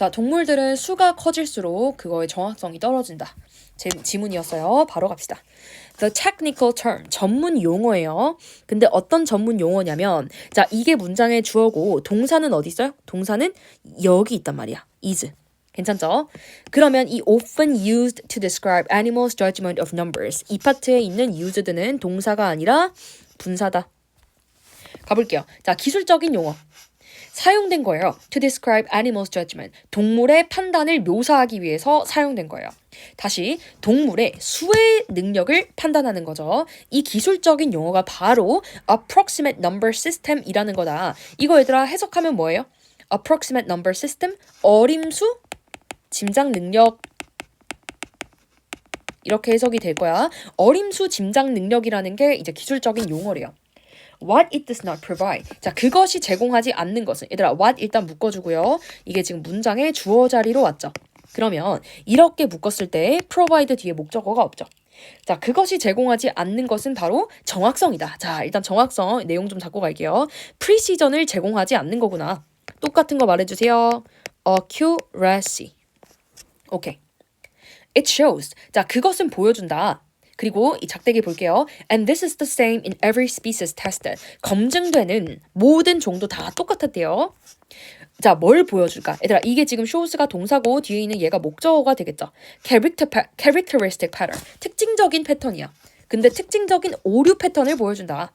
자, 동물들은 수가 커질수록 그거의 정확성이 떨어진다. 제 지문이었어요. 바로 갑시다. The technical term, 전문 용어예요. 근데 어떤 전문 용어냐면, 자, 이게 문장의 주어고, 동사는 어디 있어요? 동사는 여기 있단 말이야. is. 괜찮죠? 그러면 이 often used to describe animals' judgment of numbers. 이 파트에 있는 used는 동사가 아니라 분사다. 가볼게요. 자, 기술적인 용어. 사용된 거예요. To describe animals' judgment. 동물의 판단을 묘사하기 위해서 사용된 거예요. 다시 동물의 수의 능력을 판단하는 거죠. 이 기술적인 용어가 바로 approximate number system이라는 거다. 이거 얘들아 해석하면 뭐예요? approximate number system 어림수 짐작 능력 이렇게 해석이 될 거야. 어림수 짐작 능력이라는 게 이제 기술적인 용어래요. What it does not provide. 자, 그것이 제공하지 않는 것은 얘들아, what 일단 묶어주고요. 이게 지금 문장의 주어 자리로 왔죠. 그러면 이렇게 묶었을 때 provide 뒤에 목적어가 없죠. 자, 그것이 제공하지 않는 것은 바로 정확성이다. 자, 일단 정확성 내용 좀 잡고 갈게요. precision을 제공하지 않는 거구나. 똑같은 거 말해주세요. accuracy. 오케이. It shows. 자, 그것은 보여준다. 그리고 이 작대기 볼게요. And this is the same in every species tested. 검증되는 모든 종도 다 똑같았대요. 자, 뭘 보여줄까? 얘들아, 이게 지금 shows가 동사고 뒤에 있는 얘가 목적어가 되겠죠. character, characteristic pattern. 특징적인 패턴이야. 근데 특징적인 오류 패턴을 보여준다.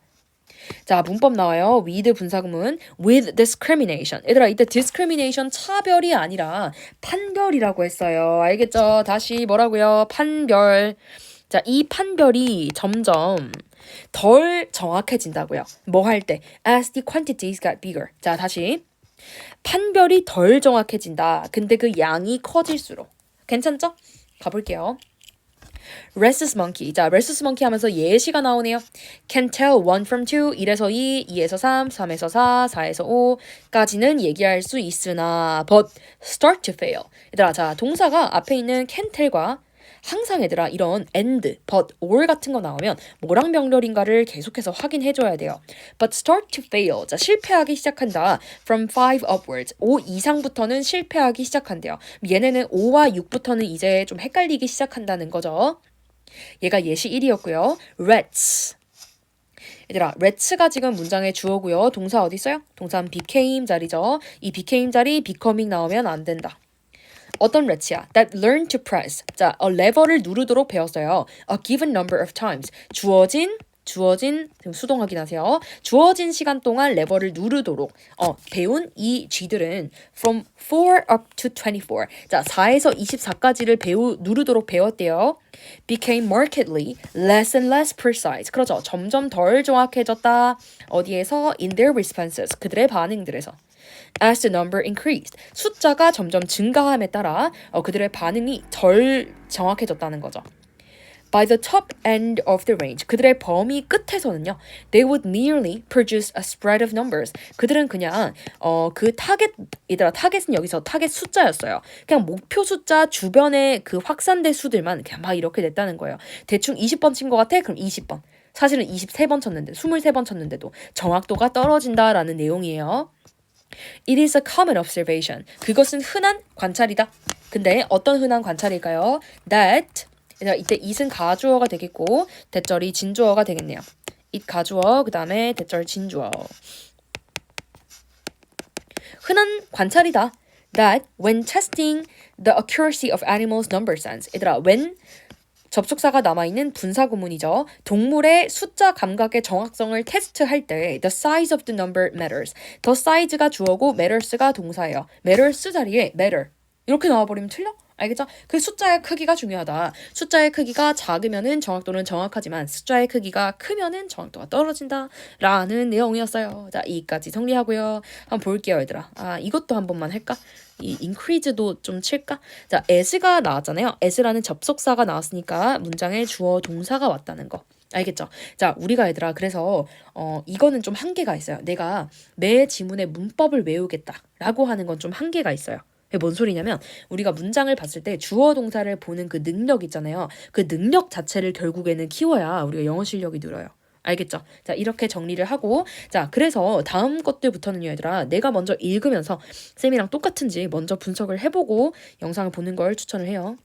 자, 문법 나와요. with 분사구문 with discrimination. 얘들아, 이때 discrimination 차별이 아니라 판별이라고 했어요. 알겠죠? 다시 뭐라고요? 판별. 자, 이 판별이 점점 덜 정확해진다고요. 뭐 할 때? As the quantities got bigger. 자, 다시. 판별이 덜 정확해진다. 근데 그 양이 커질수록. 괜찮죠? 가볼게요. Rhesus monkey. 자, rhesus monkey 하면서 예시가 나오네요. Can tell one from two, 1에서 2, 2에서 3, 3에서 4, 4에서 5까지는 얘기할 수 있으나 but start to fail. 얘들아, 자, 동사가 앞에 있는 can tell과 항상 얘들아 이런 and, but, or 같은 거 나오면 뭐랑 병렬인가를 계속해서 확인해줘야 돼요. But start to fail. 자, 실패하기 시작한다. From 5 upwards. 5 이상부터는 실패하기 시작한대요. 얘네는 5와 6부터는 이제 좀 헷갈리기 시작한다는 거죠. 얘가 예시 1이었고요. rats. 얘들아, rets가 지금 문장의 주어고요. 동사 어디 있어요? 동사는 became 자리죠. 이 became 자리 becoming 나오면 안 된다. 어떤 레츠야? That learn to press. 자, 어, 레버를 누르도록 배웠어요. A given number of times. 주어진 주어진 수동 확인하세요. 주어진 시간 동안 레버를 누르도록 어, 배운 이 쥐들은 from 4 up to 24. 자, 4에서 24까지를 배우 누르도록 배웠대요. became markedly less and less precise. 그렇죠. 점점 덜 정확해졌다. 어디에서 in their responses. 그들의 반응들에서. As the number increased, 숫자가 점점 증가함에 따라 어, 그들의 반응이 덜 정확해졌다는 거죠. By the top end of the range, 그들의 범위 끝에서는요, they would merely produce a spread of numbers. 그들은 그냥 어, 그 타겟, 얘들아 타겟은 여기서 타겟 숫자였어요. 그냥 목표 숫자 주변의 그 확산대 수들만 그냥 막 이렇게 냈다는 거예요. 대충 20번 친 것 같아? 그럼 20번. 사실은 23번 쳤는데, 23번 쳤는데도 정확도가 떨어진다라는 내용이에요. It is a common observation. 그것은 흔한 관찰이다. 근데 어떤 흔한 관찰일까요? That 이때 it은 가주어가 되겠고 대절이 진주어가 되겠네요. it 가주어 그 다음에 대절 진주어. 흔한 관찰이다. That when testing the accuracy of animals' number sense. 얘들아, when 접속사가 남아있는 분사구문이죠. 동물의 숫자 감각의 정확성을 테스트할 때 the size of the number matters. the size가 주어고 matters가 동사예요. matters 자리에 matter 이렇게 나와버리면 틀려? 알겠죠? 그 숫자의 크기가 중요하다. 숫자의 크기가 작으면은 정확도는 정확하지만 숫자의 크기가 크면은 정확도가 떨어진다. 라는 내용이었어요. 자, 이까지 정리하고요. 한번 볼게요, 얘들아. 아, 이것도 한 번만 할까? 이 increase도 좀 칠까? 자, as가 나왔잖아요. as라는 접속사가 나왔으니까 문장에 주어 동사가 왔다는 거. 알겠죠? 자, 우리가 얘들아, 그래서, 어, 이거는 좀 한계가 있어요. 내가 매 지문의 문법을 외우겠다 라고 하는 건 좀 한계가 있어요. 뭔 소리냐면 우리가 문장을 봤을 때 주어 동사를 보는 그 능력 있잖아요. 그 능력 자체를 결국에는 키워야 우리가 영어 실력이 늘어요. 알겠죠? 자, 이렇게 정리를 하고 자, 그래서 다음 것들부터는요, 얘들아. 내가 먼저 읽으면서 쌤이랑 똑같은지 먼저 분석을 해보고 영상을 보는 걸 추천을 해요.